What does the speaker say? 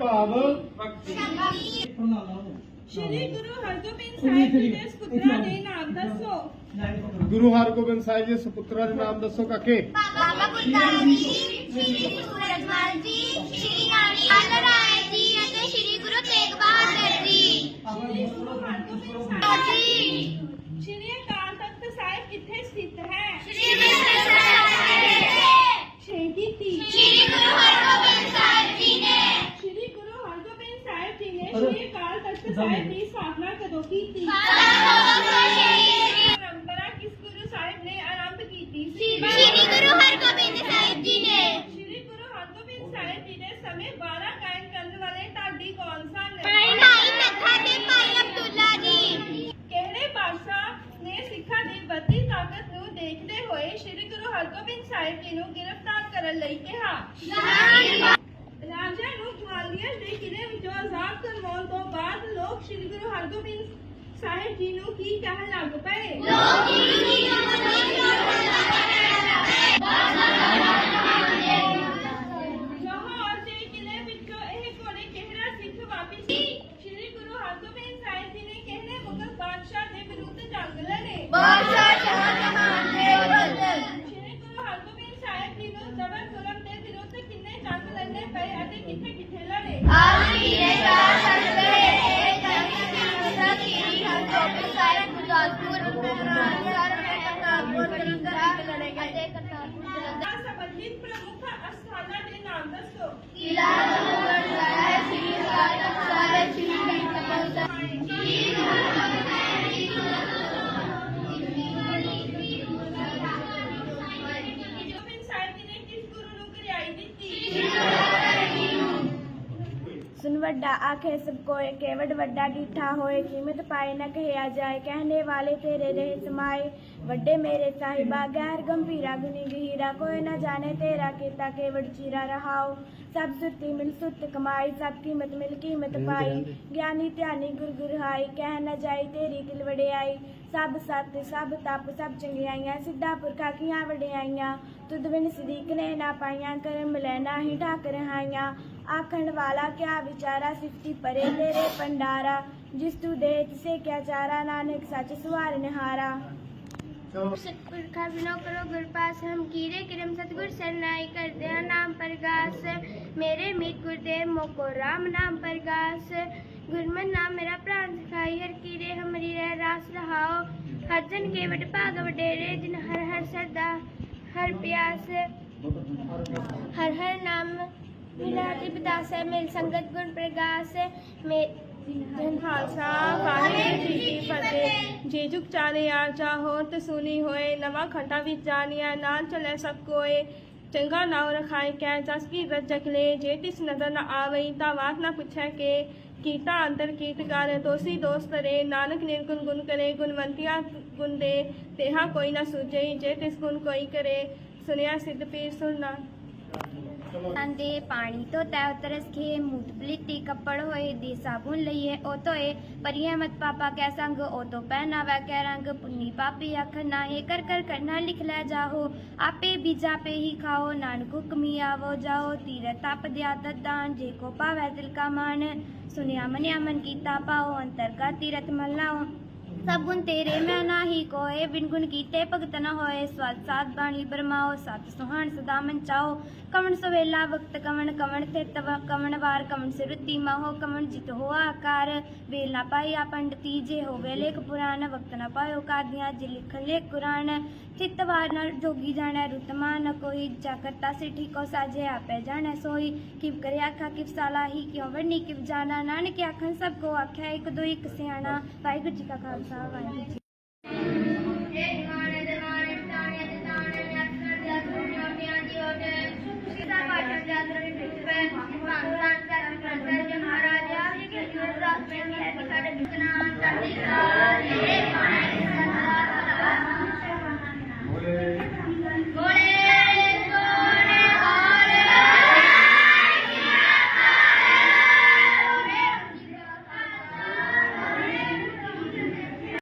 ਭਾਵ ਸ਼੍ਰੀ ਗੁਰੂ ਹਰਗੋਬਿੰਦ ਸਾਹਿਬ ਜੀ ਦੇ ਸੁਪੁੱਤਰਾਂ ਦੇ ਨਾਮ ਦੱਸੋ। ਗੁਰੂ ਹਰਗੋਬਿੰਦ ਸਾਹਿਬ ਜੀ ਦੇ ਸੁਪੁੱਤਰਾਂ ਦੇ ਨਾਮ ਦੱਸੋ ਕਾਕੇ। ਬਾਬਾ ਗੁਰਦਾਸ ਜੀ ਸ਼੍ਰੀ ਸੂਰਜਮਲ ਜੀ ਸ਼੍ਰੀ ਨਾਨੀ ਰਾਏ ਜੀ ਅਤੇ ਸ਼੍ਰੀ ਗੁਰੂ ਤੇਗ ਬਹਾਦਰ ਜੀ ਸ਼੍ਰੀ ਗੁਰੂ ਹਰਗੋਬਿੰਦ ਸਾਹਿਬ ਜੀ ਸ਼੍ਰੀ ਅਕਾਲ ਤਖਤ ਸਾਹਿਬ ਕਿੱਥੇ ਸਥਿਤ ਹੈ ਸ਼੍ਰੀ ਅੰਮ੍ਰਿਤਸਰ ਸਾਹਿਬ ਛੇਤੀ ਤੀ ਸ਼੍ਰੀ ਗੁਰੂ ਹਰਗੋਬਿੰਦ ਸਾਹਿਬ ਜੀ ਨੇ ਸ਼੍ਰੀ ਗੁਰੂ ਹਰਗੋਬਿੰਦ ਸਾਹਿਬ ਜੀ ਨੇ ਸ਼੍ਰੀ ਅਕਾਲ ਤਖਤ ਸਾਹਿਬ ਦੀ ਸਥਾਪਨਾ ਕਦੋਂ ਕੀਤੀ ਪਰੰਪਰਾ ਕਿਸ ਗੁਰੂ ਸਾਹਿਬ ਨੇ ਆਰੰਭ ਕੀਤੀ ਸੀ ਸ਼੍ਰੀ ਗੁਰੂ ਹਰਗੋਬਿੰਦ ਸਾਹਿਬ ਜੀ ਨੇ ਸ਼੍ਰੀ ਗੁਰੂ ਹਰਗੋਬਿੰਦ ਸਾਹਿਬ ਜੀ ਦੇ ਸਮੇਂ 12 ਗਾਇਨ ਕਰਨ ਵਾਲੇ ਢਾਡੀ ਕੌਣ ਸਨ ਭਾਈ ਨੱਥਾ ਤੇ ਭਾਈ ਅਬਦੁੱਲਾ ਜੀ ਕਿਹੜੇ ਬਾਦਸ਼ਾਹ ਨੇ ਸਿੱਖਾਂ ਦੀ ਵੱਧਦੀ ਤਾਕਤ ਨੂੰ ਦੇਖਦੇ ਹੋਏ ਸ਼੍ਰੀ ਗੁਰੂ ਹਰਗੋਬਿੰਦ ਸਾਹਿਬ ਜੀ ਨੂੰ ਗ੍ਰਿਫਤਾਰ ਕਰਨ ਲਈ ਕਿਹਾ ਗਵਾਲੀਅਰ ਦੇ ਕਿਲੇ ਵਿੱਚੋਂ ਆਜ਼ਾਦ ਕਰਵਾਉਣ ਤੋਂ ਬਾਅਦ ਲੋਕ ਸ਼੍ਰੀ ਗੁਰੂ ਹਰਗੋਬਿੰਦ ਸਾਹਿਬ ਜੀ ਨੂੰ ਕੀ ਕਹਿਣ ਲੱਗ ਪਏ? ਸ਼੍ਰੀ ਗੁਰੂ ਹਰਗੋਬਿੰਦ ਸਾਹਿਬ ਜੀ ਨੇ ਕਿਹੜੇ ਮੁਗਲ ਬਾਦਸ਼ਾਹ ਦੇ ਵਿਰੁੱਧ ਜੰਗ ਲੜੇ? ਬਾਦਸ਼ਾਹ ਸ਼ਾਹਜਹਾਨ ਦੇ ਵਿਰੁੱਧ। ਸ਼੍ਰੀ ਗੁਰੂ ਹਰਗੋਬਿੰਦ ਸਾਹਿਬ ਜੀ ਨੂੰ ਜ਼ਬਰ ਜ਼ੁਲਮ ਦੇ ਵਿਰੁੱਧ ਕਿੰਨੇ ਜੰਗ ਲੜਨੇ ਪਏ? ਦੇ ਵੱਡਾ ਆਖੇ ਸਭ ਕੋਏ ਕੇਵਡ ਵੱਡਾ ਡੀਠਾ ਹੋਏ ਕੀਮਤ ਪਾਏ ਨਾ ਕਹਿਆ ਜਾਏ ਕਹਨੇ ਵਾਲੇ ਤੇਰੇ ਰਹੇ ਸਮਾਏ। ਵੱਡੇ ਮੇਰੇ ਸਾਹਿਬਾ ਗੈਰ ਗੰਭੀਰਾ ਗੁਨੀ ਗਹੀਰਾ ਕੋਈ ਨਾ ਜਾਣੇ ਤੇਰਾ ਕੀਤਾ ਕੇਵੜ ਚੀਰਾ ਰਹਾਓ। ਸਭ ਸੁੱਤੀ ਮਿਲ ਸੁੱਤ ਕਮਾਈ ਸਭ ਕੀਮਤ ਮਿਲ ਕੀਮਤ ਪਾਈ। ਗਿਆਨੀ ਧਿਆਨੀ ਗੁਰ ਗੁਰਹਾਈ ਕਹਿ ਨਾ ਜਾਈ ਤੇਰੀ ਦਿਲ ਵੜਿਆਈ ਸਭ ਸਤ ਸਭ ਤਪ ਸਭ ਚੰਗਿਆਈਆਂ ਸਿੱਧਾ ਪੁਰਖਾ ਕੀਆਂ ਵਡਿਆਈਆਂ। ਤੁਧ ਬਿਨ ਸਦੀਕ ਨੇ ਨਾ ਪਾਈਆਂ ਕਰਮ ਲੈਣਾ ਹੀ ਢਾਕ ਰਹਾਈਆਂ। ਆਖਣ ਵਾਲਾ ਕਿਆ ਵਿਚਾਰਾ ਸਿਫਤੀ ਪਰੇ ਤੇਰੇ ਪੰਡਾਰਾ ਜਿਸ ਤੂ ਦੇ ਤਿਸੇ ਕਿਆ ਚਾਰਾ ਨਾਨਕ ਸੱਚ ਸਵਾਰ ਨਿਹਾਰਾ। ਸਤਿਗੁਰ ਬਿਨੋ ਕਰੋ ਗੁਰ ਪਾਸ ਹਮ ਕੀਰੇ ਕਿਰਮ ਸਤਿਗੁਰ ਸਰਨਾਈ ਕਰਦੇ ਹਾਂ ਨਾਮ ਪ੍ਰਗਾਸ। ਮੇਰੇ ਮੀਤ ਗੁਰਦੇਵ ਮੋਕੋ ਰਾਮ ਨਾਮ ਪ੍ਰਗਾਸ। ਗੁਰਮਨ ਨਾਮ ਮੇਰਾ ਪ੍ਰਾਨ ਸਿਖਾਈ ਹਰ ਕੀਰੇ ਹਮਰੀ ਰਹਿ ਰਾਸ ਰਹਾਓ। ਹਰ ਜਨ ਕੇ ਵਡ ਭਾਗ ਵਡੇਰੇ ਜਿਨ ਹਰ ਹਰ ਸਰਦਾ ਹਰ ਪਿਆਸ। ਹਰ ਹਰ ਨਾਮ ਮਿਲਾ ਦੀ ਬਦਾਸੈ ਮਿਲ ਸੰਗਤ ਗੁਣ ਪ੍ਰਗਾਸ, ਮੇ ਧੰਨ ਖਾਲਸਾ, ਵਾਹਿਗੁਰੂ ਜੀ ਕੀ ਫਤਿਹ। ਜੇ ਜੁਗ ਚਾਰੇ ਆ ਚਾਹੋ ਤੇ ਸੁਨੀ ਹੋਏ, ਨਵਾਂ ਖੰਡਾ ਵਿੱਚ ਜਾਣਿਆ ਨਾਲ ਚਲੇ ਸਭ ਕੋਏ। ਚੰਗਾ ਨਾਉ ਰਖਾਇ ਕੈ, ਜਸ ਕੀ ਰਜਕ ਲੈ। ਜੇ ਤਿਸ ਨਜ਼ਰ ਨ ਆਵਈ, ਤਾਂ ਬਾਤ ਨਾ ਪੁੱਛੈ ਕੇ। ਕੀਤਾ ਅੰਤਰ ਕੀਤ ਗਾਰੇ ਦੋਸੀ ਦੋਸਤ ਰੇ ਨਾਨਕ ਨਿਰਗੁਣ ਗੁਣ ਕਰੇ, ਗੁਣਵੰਤਿਆ ਗੁਣ ਦੇ। ਤੇਹਾ ਕੋਈ ਨਾ ਸੁਝਈ, ਜੇ ਤਿਸ ਗੁਣ ਕੋਈ ਕਰੇ। ਸੁਨਿਆ ਸਿੱਧ ਪੀਰ ਸੁਣਨਾ। ਅੰਦੇ ਪਾਣੀ ਤੋਂ ਤੈ ਉਤਰਸ ਖੇ ਮੂਤ ਪਲੀਤੀ ਕੱਪੜ ਹੋਏ ਦੀ ਸਾਬੁਨ ਲਈਏ ਉਹ ਤੋਏ ਪਰਿਆ ਮਤ ਪਾਪਾ ਕੈ ਸੰਗ ਉਹ ਤੋਂ ਪਹਿਨਾਵਾ ਕੈ ਰੰਗ ਪੁੰਨੀ ਪਾਪੀ ਅੱਖ ਨਾਹੇ ਕਰ ਕਰ ਕਰਨਾ ਲਿਖ ਲੈ ਜਾਹੋ ਆਪੇ ਬੀਜਾ ਪੇ ਹੀ ਖਾਓ ਨਾਨਕ ਹੁਕਮੀ ਆਵੋ ਜਾਓ ਤੀਰ ਤਪ ਦਿਆ ਦਦਾਨ ਜੇ ਕੋ ਪਾਵੈ ਦਿਲ ਕਾ ਮਾਨ ਸੁਨਿਆ ਮਨਿਆ ਮਨ ਕੀਤਾ ਪਾਓ ਅੰਤਰ ਕਾ ਤੀਰਥ ਮਲ ਲਾਓ ਸਭ ਤੇਰੇ, ਮੈਂ ਨਾਹੀ ਕੋਏ। ਬਿਨਗੁਣ ਕੀਤੇ ਭਗਤ ਨ ਹੋਏ। ਸਵਾਦ ਸਾਧ ਬਾਣੀ ਬਰਮਾਓ ਸਤ ਸੁਹਾਣ ਸਦਾ ਮਨ ਚਾਓ ਕਵਣ ਸਵੇਲਾ ਵਕਤ ਕਵਣ ਕਵਣ ਤੇ ਤਵ ਕਵਣ ਵਾਰ ਕਵਣ ਸਿਰੁੱਤੀ ਮਾਹੋ, ਕਵਣ ਜਿਤ ਹੋ ਆਕਾਰ। ਵੇਲ ਨਾ ਪਾਈਆ ਪੰਡਤੀ, ਜੇ ਹੋਵੇ ਲੇਖ ਪੁਰਾਨ ਵਕਤ ਨ ਪਾਇਓ ਕਾਦੀਆਂ, ਜੇ ਲਿਖਣ ਲੇ ਕੁਰਾਨ। ਚਿਤ ਵਾਰ ਨਾਲ ਜੋਗੀ ਜਾਣੈ ਰੁਤਮਾ ਨ ਕੋਈ। ਜਾ ਕਰਤਾ ਸੇ ਠੀਕੋ, ਸਾਜੇ ਆਪੇ ਜਾਣੈ ਸੋਈ। ਕਿਵ ਕਰੇ ਆਖਾ, ਕਿਵ ਸਾਲਾਹੀ ਕਿਉ ਵਰਨੀ, ਕਿਵ ਜਾਣਾ। ਨਾਨਕ ਆਖਣ, ਸਭ ਕੋ ਆਖਿਆ ਇੱਕ ਦੋ, ਇੱਕ ਸਿਆਣਾ। ਵਾਹਿਗੁਰੂ ਜੀ ਕਾ ਖਾਲਸਾ। ਵਾਹਿਗੁਰੂ ਜੀ